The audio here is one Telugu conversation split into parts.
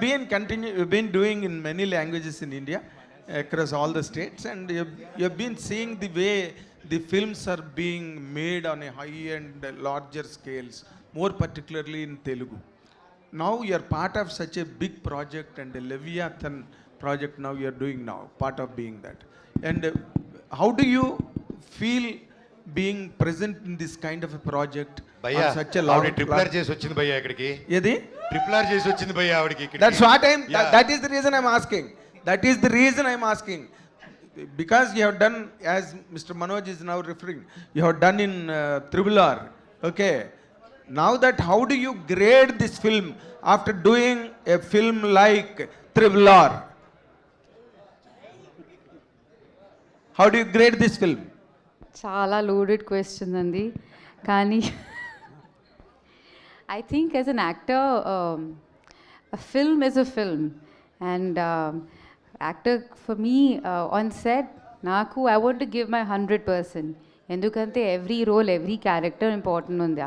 been continue you've been doing in many languages in India across all the states and you've, you've been seeing the way the films are being made on a high and larger scales more particularly in Telugu. Now you're part of such a big project and a Leviathan project now you're doing now part of being that. And how do you feel being present in this kind of a project భయ్యా ట్రిపుల్ ఆర్ చేసి వచ్చింది ఇక్కడికి ఏది ట్రిపుల్ ఆర్ చేసి వచ్చింది ఆవిడకి have done in uh, Triple R. Okay. Now that, how do you grade this film after doing a film like Triple R? How do you grade this film? చాలా లోడెడ్ క్వశ్చన్ అండి కానీ I think as an actor film is a film and actor for me on set నాకు I want give my hundred percent ఎందుకంటే every role every character important ఉంది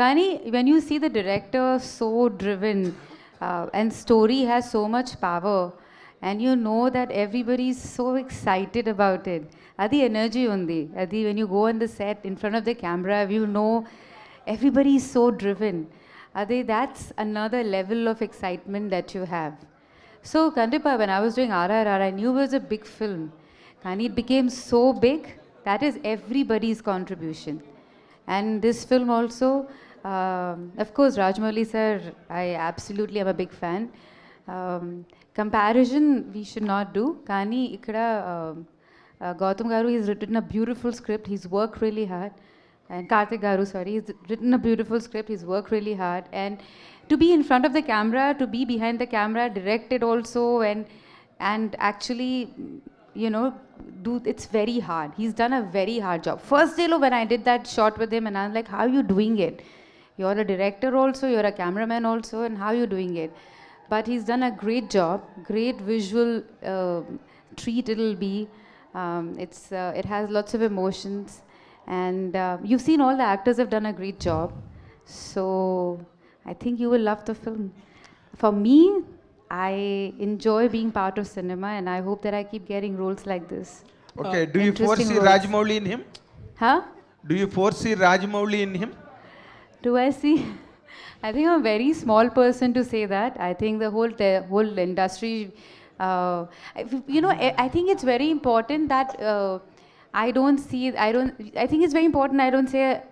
కానీ when you see the director so driven and story has so much power and you know that everybody is so excited about it. Adi energy undi. Adi when you go on the set in front of the camera, you know everybody is so driven. Adi that's another level of excitement that you have. So Kandipa, when I was doing RRR, I knew it was a big film. And it became so big, that is everybody's contribution. And this film also, um, of course, Rajmouli sir, I absolutely am a big fan. Um, comparison we should not do. Kani ikkada um, uh, Gautam Garu has written a beautiful script. He's worked really hard. And Karthik Garu, sorry, he's written a beautiful script. He's worked really hard. And to be in front of the camera, to be behind the camera, directed also, and and actually, you know, do it's very hard. He's done a very hard job. First day, when I did that shot with him, and I'm like, "How are you doing it? You're a director also. You're a cameraman also, and how are you doing it?" But he's done a great job. Great visual uh, treat it'll be. Um, it's uh, it has lots of emotions, and uh, you've seen all the actors have done a great job. So I think you will love the film. For me, I enjoy being part of cinema, and I hope that I keep getting roles like this. Okay. do you foresee roles. Rajmouli in him? Huh? Do you foresee Rajmouli in him? Do I see? I think I'm a very small person to say that. I think the whole the whole industry, uh, you know, I I think it's very important that uh, I don't see. I don't. I think it's very important. I don't say.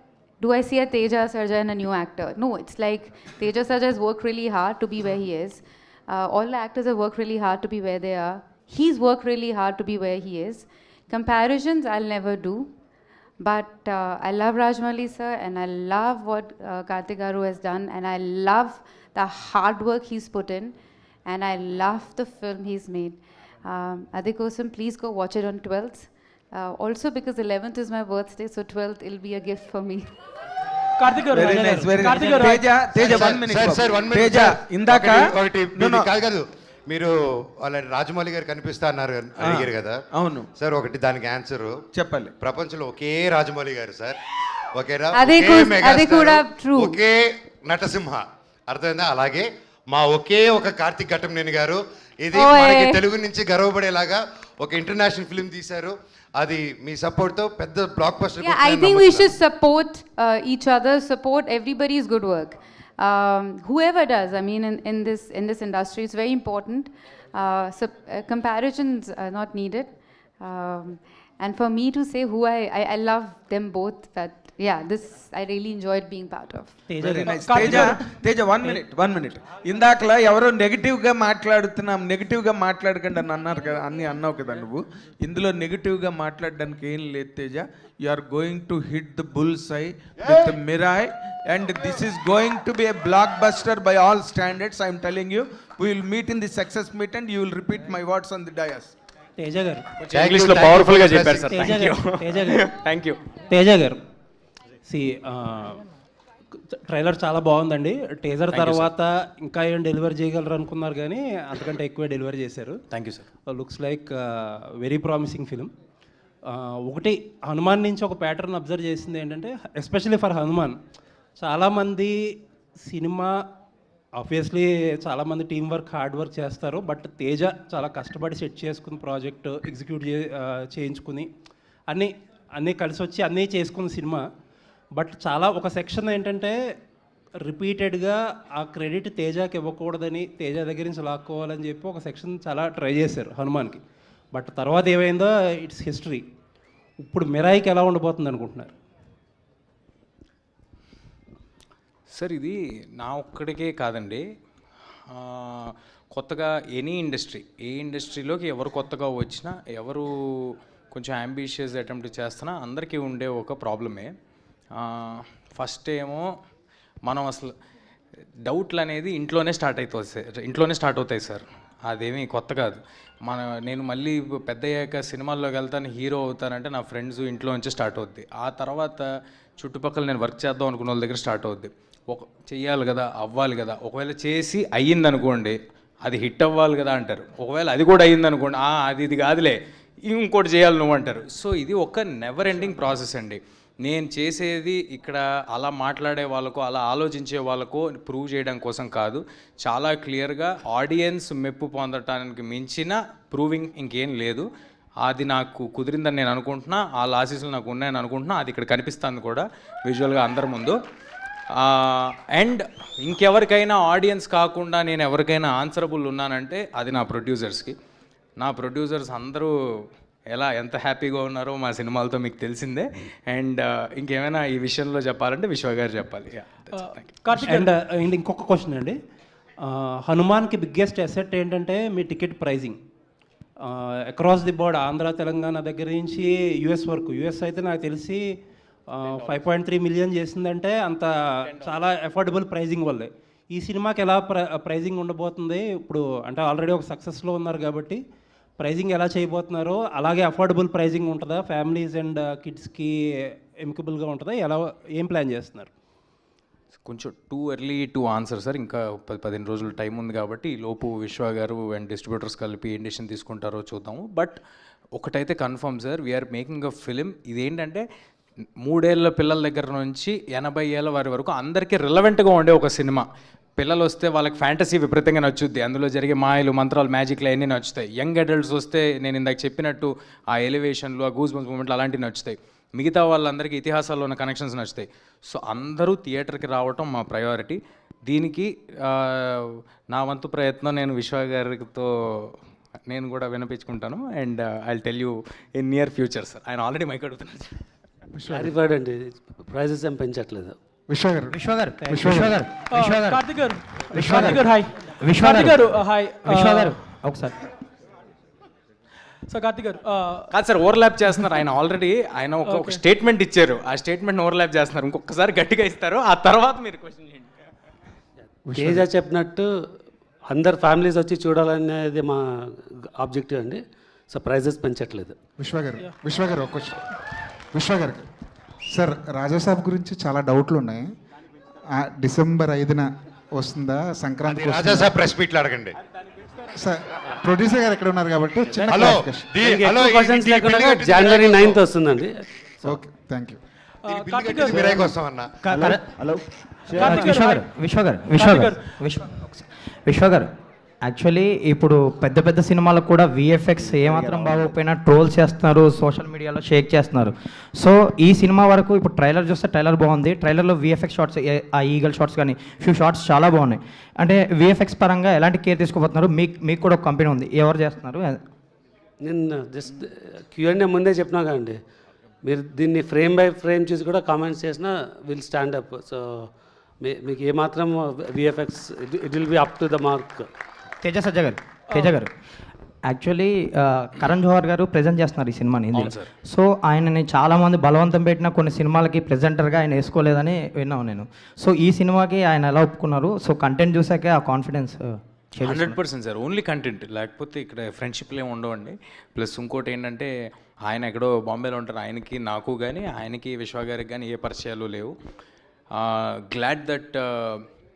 Do I see a Teja Sarja and a new actor? No, it's like Teja Sarja has worked really hard to be where he is. Uh, all the actors have worked really hard to be where they are. He's worked really hard to be where he is. Comparisons I'll never do. But uh, I love Rajmali sir and I love what uh, has done and I love the hard work he's put in and I love the film he's made. Um, Adikosam, please go watch it on 12th. Uh, also because 11th is my birthday, so 12th will be a gift for me. Karthik garu very Raja nice garu. Very Karthik nice garu Teja Teja sir, one minute sir, sir, one minute, Teja sir. ఇందాక కాదు కాదు. మీరు వాళ్ళ రాజమౌళి గారు కనిపిస్తా అన్నారు అడిగారు కదా. అవును. సార్ ఒకటి దానికి ఆన్సర్ చెప్పాలి ప్రపంచంలో ఒకే రాజమౌళి గారు సార్. ఒకేరా అదే కూడా true. ఒకే నటసింహ. అర్థమైందా? అలాగే మా ఒకే ఒక కార్తిక్ ఘట్టంనేని గారు. ఇది. మనకి తెలుగు నుంచి గర్వపడేలాగా ఒక ఇంటర్నేషనల్ ఫిల్మ్ తీశారు అది మీ సపోర్ట్ తో పెద్ద blockbuster Yeah, I think we should support uh, each other, support everybody's good work. Um, whoever does, I mean, in, in this in this industry, it's very important. Uh, so, uh, comparisons are not needed. Um, and for me to say who I, I, I love them both. But yeah, this I really enjoyed being part of. Teja very. Nice Teja one minute one minute ఇందాకలా ఎవరో నెగిటివ్గా మాట్లాడుతున్నాం నెగిటివ్గా మాట్లాడకండి అని అన్నారు కదా అన్ని అన్నావు కదా నువ్వు ఇందులో నెగిటివ్గా మాట్లాడడానికి ఏం లేదు Teja you are going to hit the bull's eye with Mirai and this is going to be a blockbuster by all standards I'm telling you we will meet in the success meet and you will repeat my words on the dais Teja garu. ఇంగ్లీష్లో పవర్ఫుల్గా చెప్పారు సార్. తేజ గారు తేజ గారు. థ్యాంక్ యూ తేజ గారు. సి ట్రైలర్ చాలా బాగుందండి. టీజర్ తర్వాత ఇంకా ఏం డెలివరీ చేయగలరు అనుకున్నారు కానీ అంతకంటే ఎక్కువ డెలివరీ చేశారు. Thank you sir looks like very promising film ఒకటి హనుమాన్ నుంచి ఒక ప్యాటర్న్ అబ్జర్వ్ చేసింది ఏంటంటే ఎస్పెషల్లీ ఫర్ హనుమాన్. చాలామంది సినిమా ఆబ్వియస్లీ చాలామంది టీం వర్క్ హార్డ్ వర్క్ చేస్తారు బట్ తేజ చాలా కష్టపడి సెట్ చేసుకుని ప్రాజెక్ట్ ఎగ్జిక్యూట్ చే చేయించుకుని అన్నీ అన్నీ కలిసి వచ్చి అన్నీ చేసుకున్న సినిమా. బట్ చాలా ఒక సెక్షన్ ఏంటంటే రిపీటెడ్గా ఆ క్రెడిట్ తేజకి ఇవ్వకూడదని తేజ దగ్గర నుంచి లాక్కోవాలని చెప్పి ఒక సెక్షన్ చాలా ట్రై చేశారు హనుమాన్కి. బట్ తర్వాత ఏమైందో ఇట్స్ హిస్టరీ ఇప్పుడు మిరాయికి ఎలా ఉండబోతుంది అనుకుంటున్నారు? సార్ ఇది నా ఒక్కడికే కాదండి. కొత్తగా ఎనీ ఇండస్ట్రీ ఏ ఇండస్ట్రీలోకి ఎవరు కొత్తగా వచ్చినా ఎవరు కొంచెం అంబిషియస్ అటెంప్ట్ చేస్తున్నా అందరికీ ఉండే ఒక ప్రాబ్లమే. ఫస్ట్ ఏమో మనం అసలు డౌట్లు అనేది ఇంట్లోనే స్టార్ట్ అవుతుంది సార్ ఇంట్లోనే స్టార్ట్ అవుతాయి సార్. అదేమీ కొత్త కాదు. మన నేను మళ్ళీ పెద్ద అయ్యాక సినిమాల్లోకి వెళ్తాను హీరో అవుతానంటే నా ఫ్రెండ్స్ ఇంట్లో నుంచి స్టార్ట్ అవుద్ది. ఆ తర్వాత చుట్టుపక్కల నేను వర్క్ చేద్దాం అనుకున్న వాళ్ళ దగ్గర స్టార్ట్ అవుద్ది. ఒక చెయ్యాలి కదా అవ్వాలి కదా. ఒకవేళ చేసి అయ్యింది అనుకోండి అది హిట్ అవ్వాలి కదా అంటారు. ఒకవేళ అది కూడా అయ్యింది అనుకోండి "ఆ, అది ఇది కాదులే ఇంకోటి చేయాలి నువ్వు అంటారు. సో ఇది ఒక నెవర్ ఎండింగ్ ప్రాసెస్ అండి. నేను చేసేది ఇక్కడ అలా మాట్లాడే వాళ్ళకు అలా ఆలోచించే వాళ్ళకు ప్రూవ్ చేయడం కోసం కాదు. చాలా క్లియర్గా ఆడియన్స్ మెప్పు పొందటానికి మించిన ప్రూవింగ్ ఇంకేం లేదు. అది నాకు కుదిరిందని నేను అనుకుంటున్నా ఆ లాసెస్లు నాకు ఉన్నాయని అనుకుంటున్నా అది ఇక్కడ కనిపిస్తుంది కూడా విజువల్గా అందరి ముందు. అండ్ ఇంకెవరికైనా ఆడియన్స్ కాకుండా నేను ఎవరికైనా ఆన్సరబుల్ ఉన్నానంటే అది నా ప్రొడ్యూసర్స్కి నా ప్రొడ్యూసర్స్ అందరూ ఎలా ఎంత హ్యాపీగా ఉన్నారో మా సినిమాలతో మీకు తెలిసిందే. అండ్ ఇంకేమైనా ఈ విషయంలో చెప్పాలంటే విశ్వ గారు చెప్పాలి. Thank you. అండ్ అండ్ ఇంకొక క్వశ్చన్ అండి. హనుమాన్కి బిగ్గెస్ట్ అసెట్ ఏంటంటే మీ ticket pricing across the board Andhra Telangana దగ్గర నుంచి యుఎస్ వరకు యుఎస్ అయితే నాకు తెలిసి ఫైవ్ పాయింట్ త్రీ మిలియన్ చేసిందంటే అంత చాలా అఫోర్డబుల్ ప్రైజింగ్ వల్లే. ఈ సినిమాకి ఎలా ప్ర ప్రైజింగ్ ఉండబోతుంది? ఇప్పుడు అంటే ఆల్రెడీ ఒక సక్సెస్లో ఉన్నారు కాబట్టి ప్రైజింగ్ ఎలా చేయబోతున్నారో అలాగే అఫోర్డబుల్ ప్రైజింగ్ ఉంటుందా? ఫ్యామిలీస్ అండ్ కిడ్స్కి ఎమికబుల్గా ఉంటుందా? ఎలా ఏం ప్లాన్ చేస్తున్నారు? కొంచెం too early to answer sir ఇంకా పది పదిహేను రోజులు టైం ఉంది కాబట్టి ఈ లోపు విశ్వ గారు అండ్ డిస్ట్రిబ్యూటర్స్ కలిపి ఏం డెసిషన్ తీసుకుంటారో చూద్దాము. బట్ ఒకటైతే confirm sir we're making a film ఇదేంటంటే మూడేళ్ళ పిల్లల దగ్గర నుంచి ఎనభై ఏళ్ళ వారి వరకు అందరికీ రిలవెంట్గా ఉండే ఒక సినిమా. పిల్లలు వస్తే వాళ్ళకి ఫ్యాంటసీ విపరీతంగా నచ్చుద్ది. అందులో జరిగే మాయలు మంత్రాలు మ్యాజిక్లు అన్నీ నచ్చుతాయి. యంగ్ అడల్ట్స్ వస్తే నేను ఇందాక చెప్పినట్టు ఆ ఎలివేషన్లు ఆ గూస్ బంప్స్ మూమెంట్లు అలాంటివి నచ్చుతాయి. మిగతా వాళ్ళందరికీ ఇతిహాసాల్లో ఉన్న కనెక్షన్స్ నచ్చుతాయి. సో అందరూ థియేటర్కి రావటం మా ప్రయారిటీ దీనికి నా వంతు ప్రయత్నం నేను విశ్వ గారితో నేను కూడా వినిపించుకుంటాను. And I tell you in near future sir ఆయన ఆల్రెడీ మైక్ అడుగుతున్నాను అండి ప్రైజెస్ ఏం పెంచట్లేదు. విశ్వ గారు విశ్వ గారు విశ్వ గారు విశ్వ గారు కార్తిక్ గారు. విశ్వ కార్తిక్ గారు హాయ్. విశ్వ కార్తిక్ గారు గారు హాయ్. విశ్వ గారు ఒకసారి. సో కార్తిక్ గారు ఆ, కాదు సార్ ఓవర్లాప్ చేస్తున్నారు. ఆయన ఆల్రెడీ ఆయన ఒక ఒక స్టేట్మెంట్ ఇచ్చారు. ఆ స్టేట్మెంట్ ఓవర్లాప్ చేస్తున్నారు. ఇంకొకసారి గట్టిగా ఇస్తారు. ఆ తర్వాత మీరు క్వశ్చన్ చేయండి. తేజ చెప్పినట్టు అందరు ఫ్యామిలీస్ వచ్చి చూడాలనేది మా ఆబ్జెక్టివ్ అండి. సో ప్రైజెస్ పెంచట్లేదు. విశ్వ గారు విశ్వ గారు ఒక క్వశ్చన్. విశ్వ గారు. సార్ రాజాసాబ్ గురించి చాలా డౌట్లు ఉన్నాయి. డిసెంబర్ ఐదున వస్తుందా? సంక్రాంతి రాజా సార్ ప్రెస్ మీట్లు అడగండి. సార్ ప్రొడ్యూసర్ గారు ఎక్కడ ఉన్నారు కాబట్టి చిన్న హలో హలో క్వశ్చన్స్ లేకుండా జనవరి నైన్త్. వస్తుందండి. Okay thank you hello Karthik Vishwa garu garu. Actually ఇప్పుడు పెద్ద పెద్ద సినిమాలకు కూడా విఎఫ్ఎక్స్ ఏమాత్రం బాగోకపోయినా ట్రోల్ చేస్తున్నారు సోషల్ మీడియాలో షేక్ చేస్తున్నారు. సో ఈ సినిమా వరకు ఇప్పుడు ట్రైలర్ చూస్తే ట్రైలర్ బాగుంది. ట్రైలర్లో విఎఫ్ఎక్స్ షార్ట్స్ ఆ ఈగల్ షార్ట్స్ కానీ ఫ్యూ షార్ట్స్ చాలా బాగున్నాయి. అంటే విఎఫ్ఎక్స్ పరంగా ఎలాంటి కేర్ తీసుకోబోతున్నారు మీకు మీకు కూడా ఒక కంపెనీ ఉంది. ఎవరు చేస్తున్నారు? నేను జస్ట్ క్యూఎన్ఏ ముందే చెప్పినా కదండి. మీరు దీన్ని ఫ్రేమ్ బై ఫ్రేమ్ చూసి కూడా కామెంట్స్ చేసినా విల్ స్టాండ్ అప్ సో మీకు ఏమాత్రం VFX it will be up to the mark Teja Sajja garu Teja garu. Actually Karan Johar గారు ప్రజెంట్ చేస్తున్నారు ఈ సినిమాని సో ఆయనని చాలామంది బలవంతం పెట్టిన కొన్ని సినిమాలకి ప్రెజెంటర్గా ఆయన వేసుకోలేదని విన్నాను నేను. సో ఈ సినిమాకి ఆయన ఎలా ఒప్పుకున్నారు? సో కంటెంట్ చూసాకే ఆ confidence hundred percent sir. Only content లేకపోతే ఇక్కడ ఫ్రెండ్షిప్లు ఏమి ఉండవండి. ప్లస్ ఇంకోటి ఏంటంటే ఆయన ఎక్కడో బాంబేలో ఉంటారు. ఆయనకి నాకు కానీ ఆయనకి విశ్వ గారికి కానీ ఏ పరిచయాలు లేవు. గ్లాడ్ దట్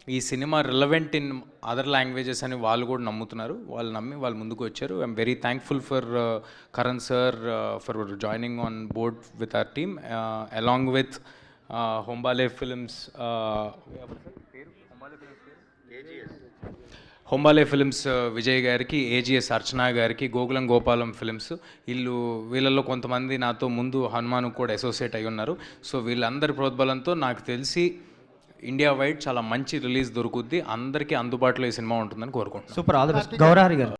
ఈ సినిమా రిలవెంట్ ఇన్ అదర్ లాంగ్వేజెస్ అని వాళ్ళు కూడా నమ్ముతున్నారు. వాళ్ళు నమ్మి వాళ్ళు ముందుకు వచ్చారు. I'm very thankful for Karan sir for joining on board with our team along with Hombale films Hombale films Vijay గారికి ఏజిఎస్ అర్చన గారికి గోకులం గోపాలం ఫిలిమ్స్ వీళ్ళు వీళ్ళల్లో కొంతమంది నాతో ముందు హనుమాన్ కూడా అసోసియేట్ అయి ఉన్నారు సో వీళ్ళందరి ప్రోద్బలంతో నాకు తెలిసి ఇండియా వైడ్ చాలా మంచి రిలీజ్ దొరుకుద్ది. అందరికీ అందుబాటులో ఈ సినిమా ఉంటుందని కోరుకుంటున్నాను. Super. All the best. Gaurahari garu.